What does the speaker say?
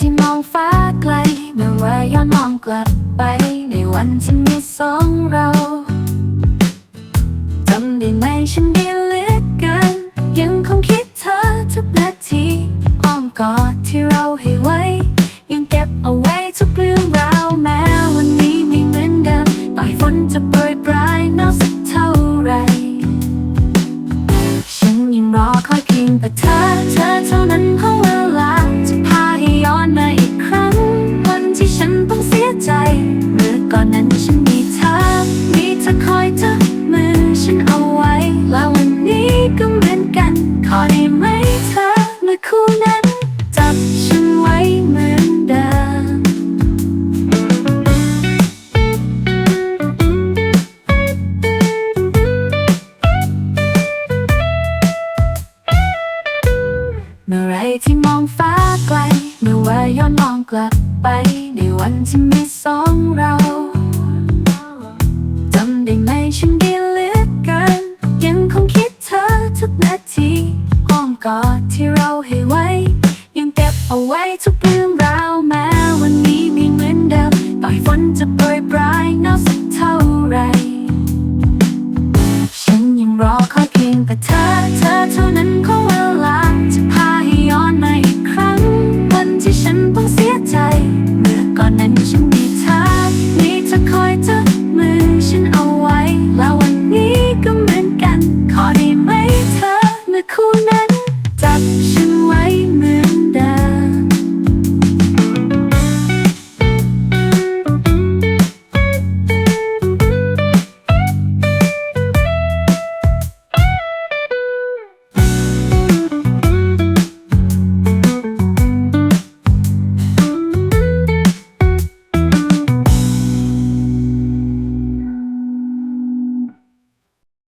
ที่มองฟ้าไกลเมื่อว่าย้อนมองกลับไป ในวันที่มีสองเราจำได้ไหมฉันดีเลือเกันยังคงคิดเธอทุกนาทีอ้อมกอดที่เราให้ไว้ ยังเก็บเอาไว้ ฉันมีเธอ มีเธอคอยจับมือฉันเอาไว้ และวันนี้ก็เหมือนกัน ขอได้ไหมเธอเมื่อคู่นั้น จับฉันไว้เหมือนเดิม เมื่อไรที่มองฟ้าไกล เมื่อว่าย้อนมองกลับไป ในวันที่มีสองเรา